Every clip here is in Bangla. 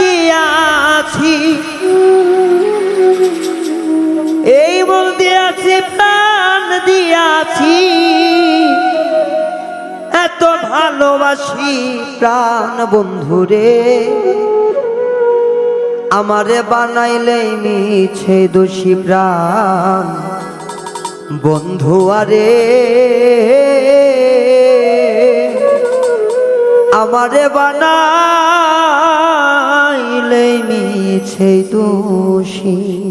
দিয়াছি। এই মন দিয়াছি, প্রাণ দিয়াছি। এত ভালোবাসি প্রাণ বন্ধুরে আমারে বানাইলে মিছে দোষী প্রাণ বন্ধু আরে। আমারে বানাইলে মিছে দোষী। মন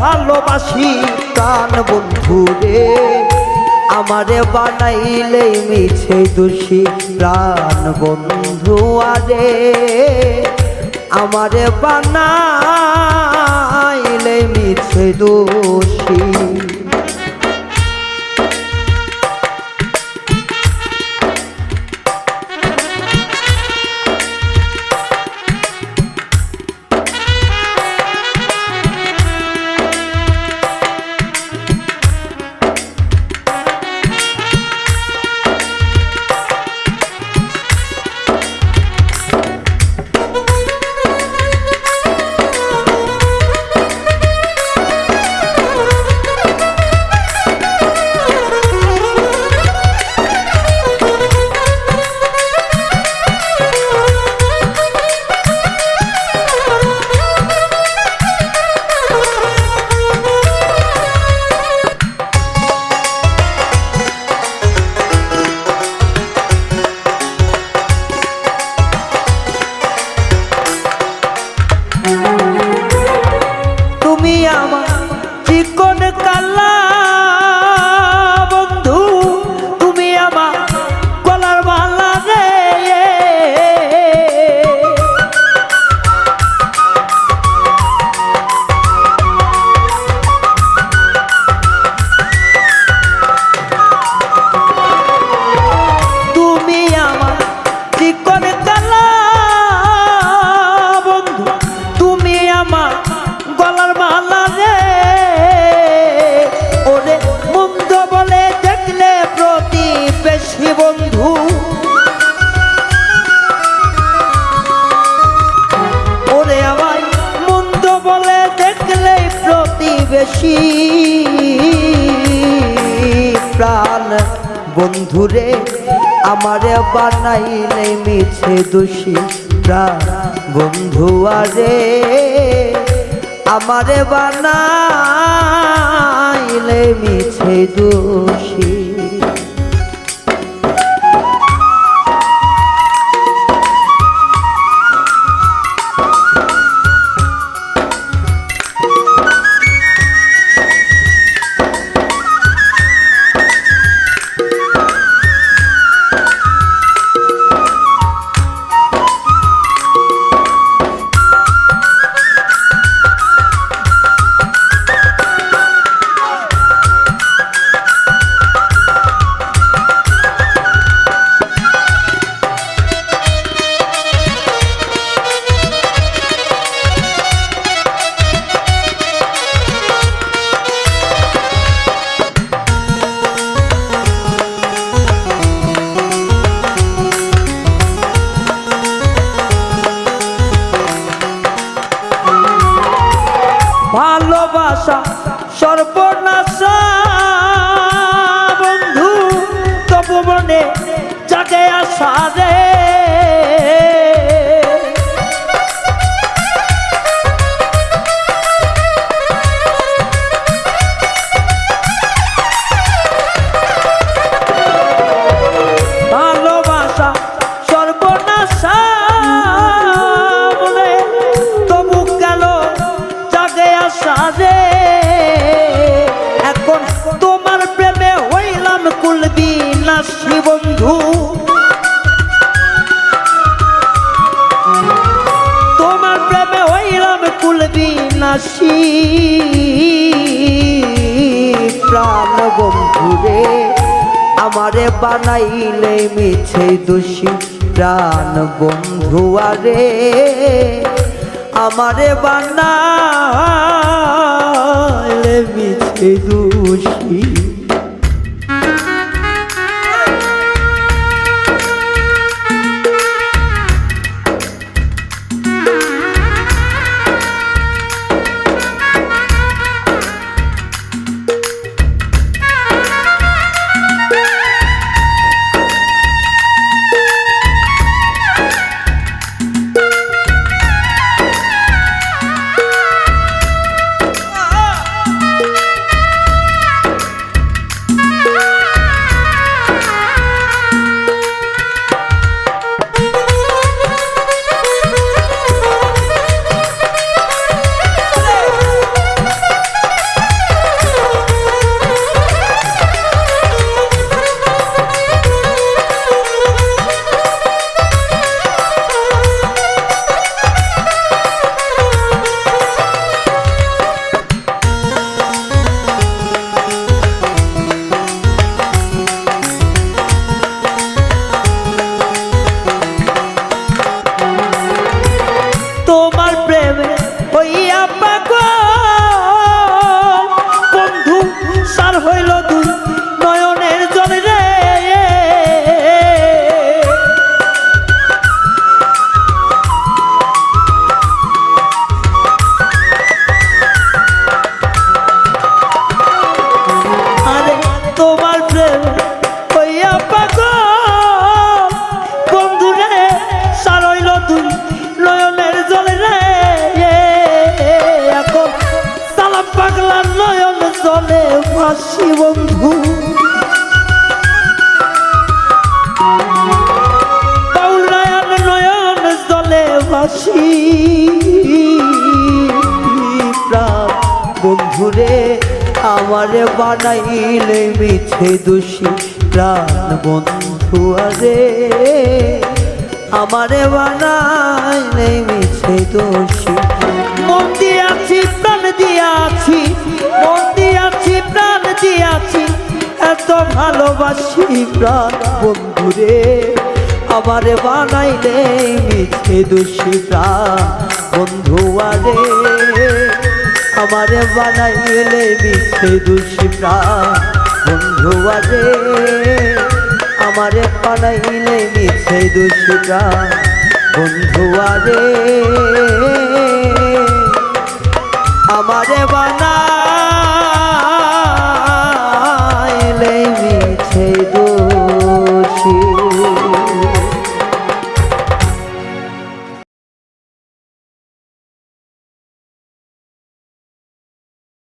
ভালোবাসি প্রাণ বন্ধু রে। আমারে বানাইলে মিছে দোষী প্রাণ বন্ধু আরে। আমারে বানাইলে মিছে দোষী প্রতিবেশী প্রাণ। বন্ধুরে আমারে বানাইলে মিছে দোষী প্রাণ। বন্ধু আরে আমারে বানাইলে মিছে দোষী ভালোবাসা সর্বনাশা। বন্ধু তপবনে জাগে আসা রে। নাসি প্রাণ বন্ধুরে আমারে বানাইলে মিছে দোষী প্রাণ বন্ধু আরে। আমারে বানা মিছে দোষী ভাসি বন্ধু। নয়ন নয়ন জলে প্রাণ বন্ধুরে, আমারে বানাইলে মিছে দোষী প্রাণ বন্ধু আরে। আমারে বানাইলে ভালোবাসি প্রাণ বন্ধুরে, আমারে বানাইলে মিছে দোষী প্রাণ বন্ধু আরে। আমারে বানাইলে মিছে দোষী প্রাণ বন্ধু আরে। আমারে বানাইলে মিছে দোষী প্রাণ বন্ধু আরে। আমারে বানা